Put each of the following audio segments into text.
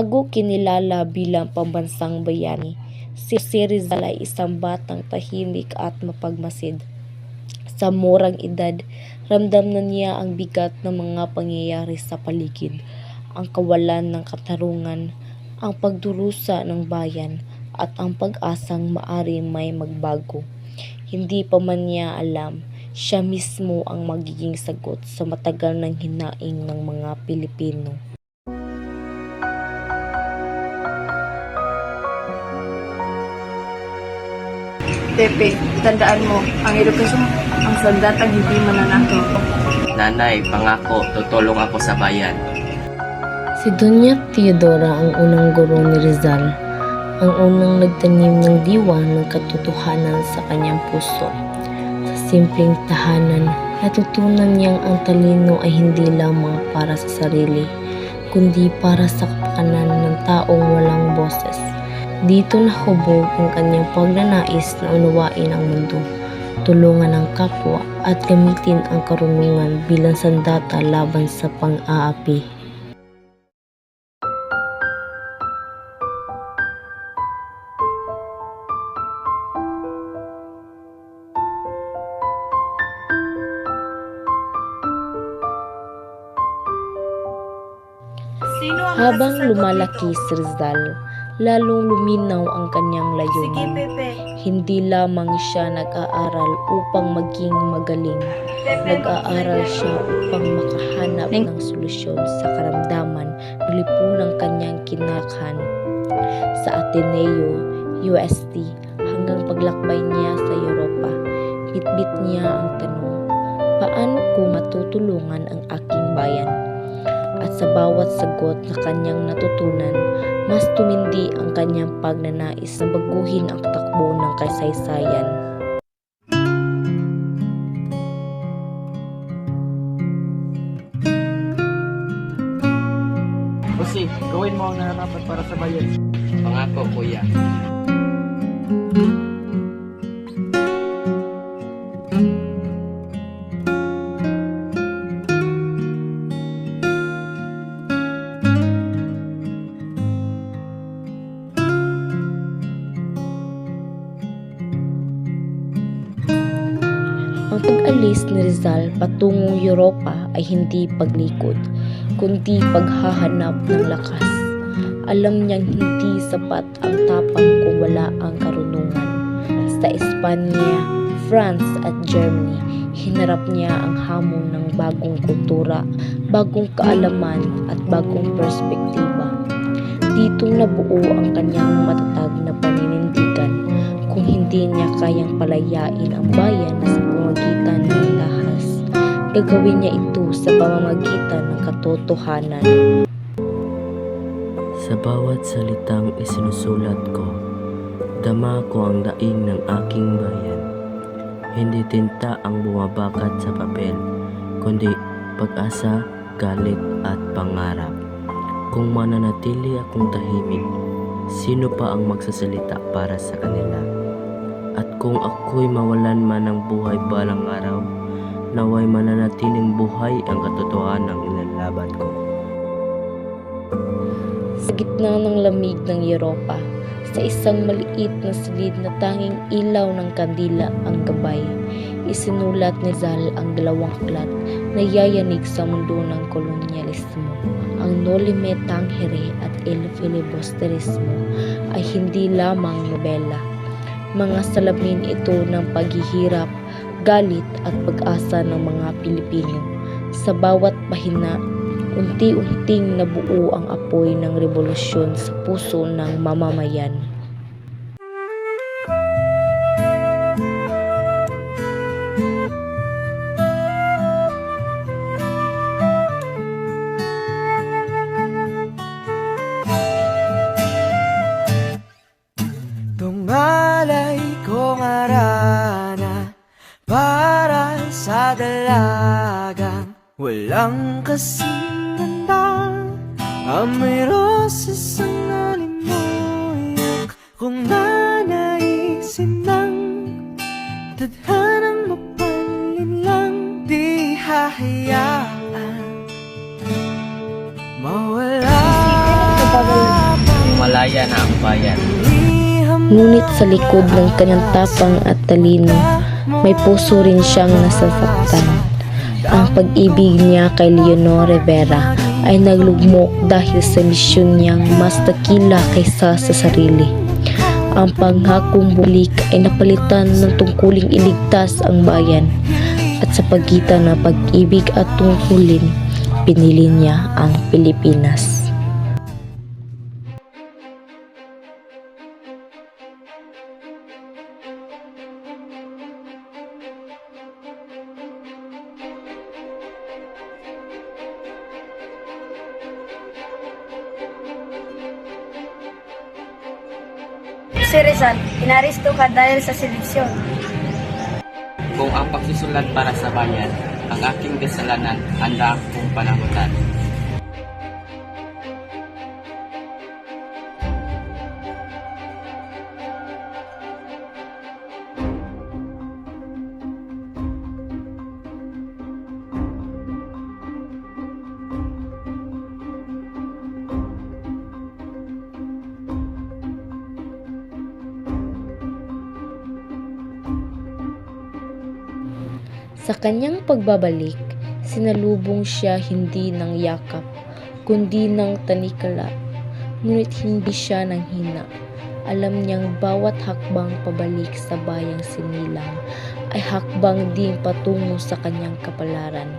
Bago kinilala bilang pambansang bayani, si Jose Rizal ay isang batang tahimik at mapagmasid. Sa murang edad, ramdam na niya ang bigat ng mga pangyayari sa paligid, ang kawalan ng katarungan, ang pagdurusa ng bayan, at ang pag-asang maari may magbago. Hindi pa man niya alam, siya mismo ang magiging sagot sa matagal ng hinaing ng mga Pilipino. Tepe, tandaan mo, ang edukasyon, ang sandatang hindi mananato. Nanay, pangako, tutulong ako sa bayan. Si Doña Teodora ang unang guro ni Rizal, ang unang nagtanim ng diwa ng katotohanan sa kanyang puso. Sa simpleng tahanan, natutunan niyang ang talino ay hindi lamang para sa sarili, kundi para sa kapakanan ng taong walang boses. Dito nahubog ang kanyang pagnanais na unawain ang mundo, tulungan ang kapwa at gamitin ang karunungan bilang sandata laban sa pang-aapi. Habang lumalaki si Rizal, lalong luminaw ang kanyang Sige, layunin. Pepe. Hindi lamang siya nag-aaral upang maging magaling. Nag-aaral siya upang makahanap ng solusyon sa karamdaman na lipunang kanyang kinakhan. Sa Ateneo, UST, hanggang paglakbay niya sa Europa, bitbit niya ang tanong, paano ko matutulungan ang aking bayan? Sa bawat sagot na kanyang natutunan, mas tumindi ang kanyang pagnanais na baguhin ang takbo ng kasaysayan. Jose, gawin mo ang nararapat para sa bayan. Pangako, kuya. Pag-alis ni Rizal patungong Europa ay hindi paglikod, kundi paghahanap ng lakas. Alam niyang hindi sapat ang tapang kung wala ang karunungan. Sa Espanya, France at Germany, hinarap niya ang hamon ng bagong kultura, bagong kaalaman at bagong perspektiba. Ditong nabuo ang kanyang matatag na paninindigan kung hindi niya kayang palayain ang bayan Gagawin niya ito sa pamamagitan ng katotohanan. Sa bawat salitang isinusulat ko, dama ko ang daing ng aking bayan. Hindi tinta ang bumabakat sa papel, kundi pag-asa, galit at pangarap. Kung mananatili akong tahimik, sino pa ang magsasalita para sa kanila? At kung ako'y mawalan man ng buhay balang araw, naway mananatiling buhay ang katotohanan ng inalaban ko. Sa gitna ng lamig ng Europa, sa isang maliit na silid na tanging ilaw ng kandila ang gabay, isinulat ni Zal ang dalawang aklat na yayanig sa mundo ng kolonyalismo. Ang Noli Me Tangere at El Filibusterismo ay hindi lamang nobela. Mga salamin ito ng paghihirap, galit at pag-asa ng mga Pilipino. Sa bawat pahina, unti-unting nabuo ang apoy ng revolusyon sa puso ng mamamayan. Dalagang walang kasing ganda Amoy roses ang alimoyak kung nanaisin ng tadhanang mapalin lang di hahayaan. Mawala bayan. Ngunit sa likod ng kanyang tapang at talino, may puso rin siyang nasasaktan. Ang pag-ibig niya kay Leonor Rivera ay naglugmok dahil sa misyon niyang mas dakila kaysa sa sarili. Ang panghakong bulik ay napalitan ng tungkuling iligtas ang bayan at sa pagitan ng pag-ibig at tungkulin, pinili niya ang Pilipinas. Rizal, inaresto ka dahil sa seleksyon. Kung ang pagsusulat para sa bayan, ang aking kasalanan, handa akong panagutan. Sa kanyang pagbabalik, sinalubong siya hindi ng yakap, kundi ng tanikala. Ngunit hindi siya nang hina. Alam niyang bawat hakbang pabalik sa bayang sinilang ay hakbang din patungo sa kanyang kapalaran.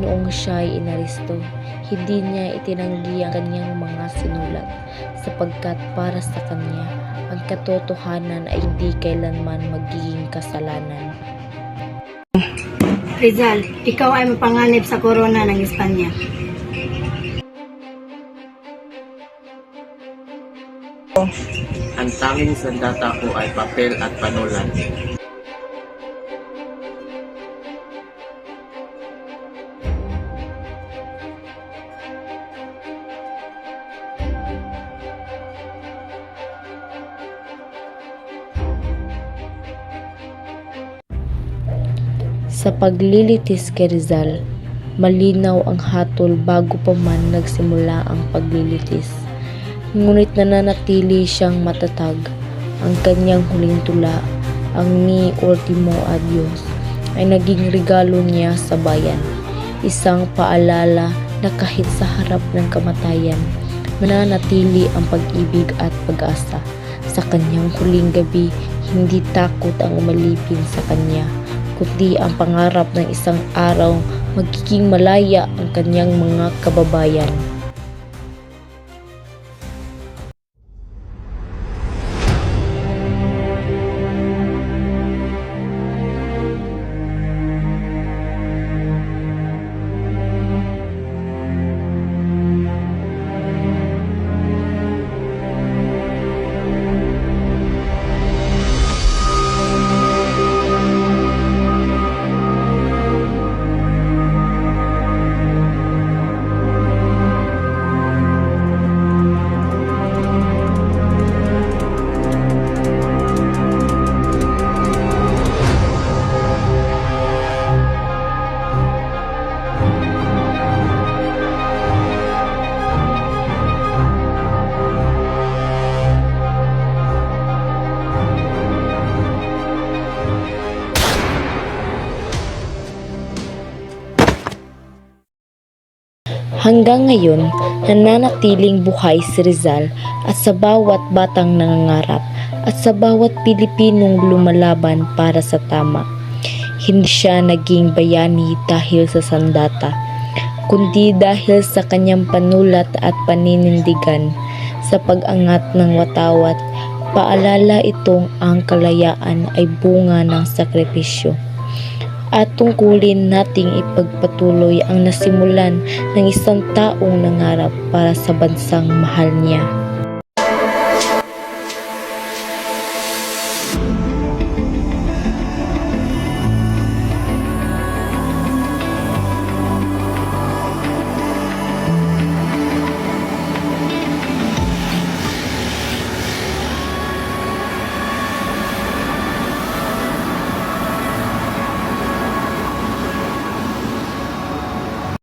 Noong siya ay inaristo, hindi niya itinanggi ang kanyang mga sinulat sapagkat para sa kanya, ang katotohanan ay hindi kailanman magiging kasalanan. Rizal, ikaw ay mapanganib sa korona ng Espanya. Ang tanging sandata ko ay papel at panulan. Sa paglilitis kay Rizal, malinaw ang hatol bago pa man nagsimula ang paglilitis. Ngunit nananatili siyang matatag. Ang kanyang huling tula, ang ni Ultimo Adios, ay naging regalo niya sa bayan. Isang paalala na kahit sa harap ng kamatayan, mananatili ang pag-ibig at pag-asa. Sa kanyang huling gabi, hindi takot ang umalipin sa kanya kundi ang pangarap ng isang araw magiging malaya ang kanyang mga kababayan. Hanggang ngayon, nananatiling buhay si Rizal at sa bawat batang nangangarap at sa bawat Pilipinong lumalaban para sa tama. Hindi siya naging bayani dahil sa sandata, kundi dahil sa kanyang panulat at paninindigan sa pag-angat ng watawat. Paalala itong ang kalayaan ay bunga ng sakripisyo at tungkulin nating ipagpatuloy ang nasimulan ng isang taong nangarap para sa bansang mahal niya.